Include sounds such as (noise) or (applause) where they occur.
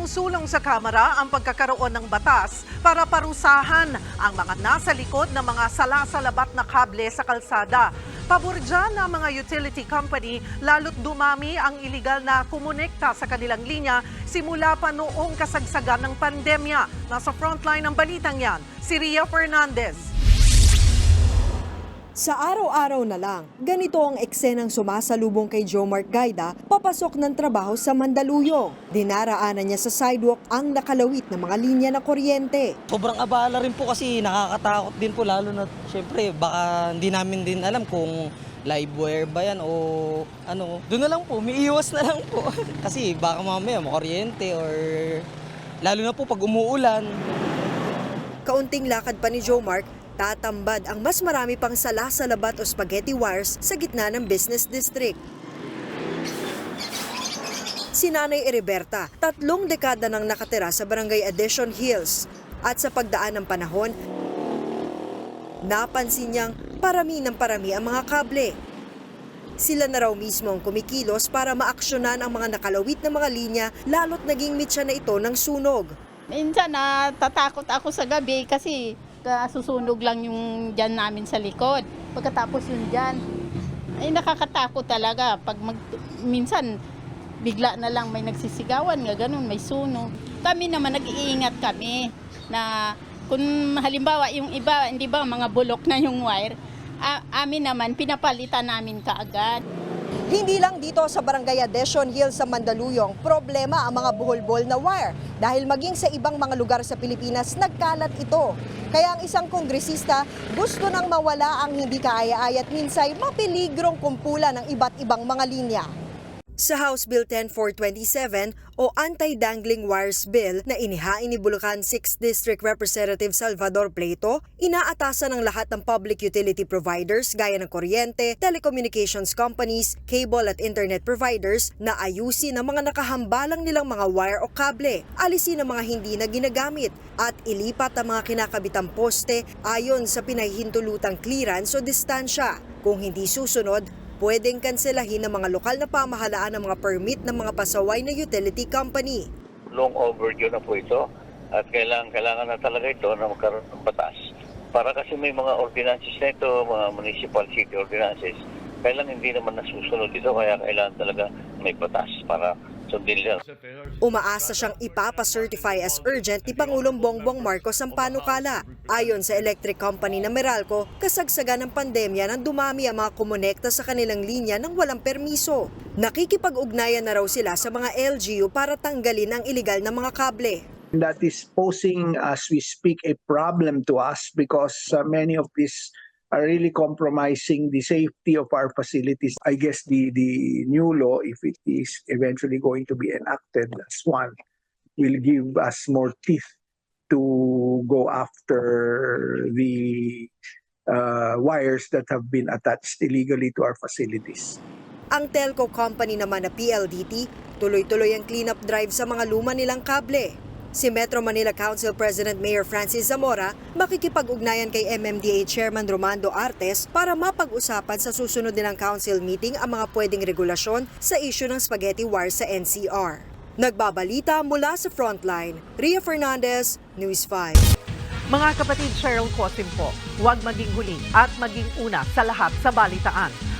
Isinusulong sa Kamara ang pagkakaroon ng batas para parusahan ang mga nasa likod ng mga salasalabat na kable sa kalsada. Pabor dyan ng mga utility company lalo't dumami ang iligal na kumonekta sa kanilang linya simula pa noong kasagsagan ng pandemya. Nasa frontline ng balitang yan, si Ria Fernandez. Sa araw-araw na lang, ganito ang eksenang sumasalubong kay Joe Mark Gaida papasok ng trabaho sa Mandaluyong. Dinaraanan niya sa sidewalk ang nakalawit na mga linya na kuryente. Sobrang abala rin po kasi nakakatakot din po lalo na syempre baka hindi namin din alam kung live wire ba yan o ano. Doon na lang po, umiiwas na lang po. (laughs) kasi baka mamaya makuryente or lalo na po pag umuulan. Kaunting lakad pa ni Joe Mark, tatambad ang mas marami pang sala sa labat o spaghetti wires sa gitna ng business district. Si Nanay Eriberta, tatlong dekada nang nakatira sa Barangay Addition Hills. At sa pagdaan ng panahon, napansin niyang parami ng parami ang mga kable. Sila na raw mismo ang kumikilos para maaksyonan ang mga nakalawit na mga linya lalo't naging mitya na ito ng sunog. Minsan natatakot ako sa gabi kasi susunog lang yung dyan namin sa likod. Pagkatapos yung dyan, ay nakakatakot talaga. Pag mag, minsan bigla na lang may nagsisigawan nga ganun, may sunog. Kami naman nag-iingat kami na kung halimbawa yung iba, hindi ba mga bulok na yung wire, amin naman pinapalitan namin kaagad. Hindi lang dito sa Barangay Adhesion Hills sa Mandaluyong, problema ang mga buhol-bol na wire dahil maging sa ibang mga lugar sa Pilipinas nagkalat ito. Kaya ang isang kongresista gusto nang mawala ang hindi kaaya-aya at minsay mapiligrong kumpulan ng iba't ibang mga linya. Sa House Bill 10427 o Anti-Dangling Wires Bill na inihain ni Bulacan 6th District Representative Salvador Plato, inaatasan ng lahat ng public utility providers gaya ng kuryente, telecommunications companies, cable at internet providers na ayusin ang mga nakahambalang nilang mga wire o kable, alisin ang mga hindi na ginagamit at ilipat ang mga kinakabitang poste ayon sa pinahihintulutang clearance o distansya. Kung hindi susunod, pwedeng kanselahin ng mga lokal na pamahalaan ng mga permit ng mga pasaway na utility company. long overdue na po ito at kailangan, kailangan na talaga ito na magkaroon ng batas. Para kasi may mga ordinances na ito, mga municipal city ordinances, kailangan hindi naman nasusunod ito kaya kailangan talaga may batas para nila. Umaasa siyang ipapa-certify as urgent ni Pangulong Bongbong Marcos ang panukala. Ayon sa electric company na Meralco, kasagsagan ng pandemya nang dumami ang mga kumonekta sa kanilang linya ng walang permiso. Nakikipag-ugnayan na raw sila sa mga LGU para tanggalin ang iligal na mga kable. that is posing as we speak a problem to us because uh, many of these are really compromising the safety of our facilities. I guess the the new law, if it is eventually going to be enacted as one, will give us more teeth to go after the uh, wires that have been attached illegally to our facilities. Ang telco company naman na PLDT, tuloy-tuloy ang cleanup drive sa mga luma nilang kable. Si Metro Manila Council President Mayor Francis Zamora makikipag-ugnayan kay MMDA Chairman Romando Artes para mapag-usapan sa susunod nilang council meeting ang mga pwedeng regulasyon sa issue ng spaghetti wire sa NCR. Nagbabalita mula sa Frontline, Ria Fernandez, News 5. Mga kapatid Cheryl Cosim po, huwag maging huli at maging una sa lahat sa balitaan.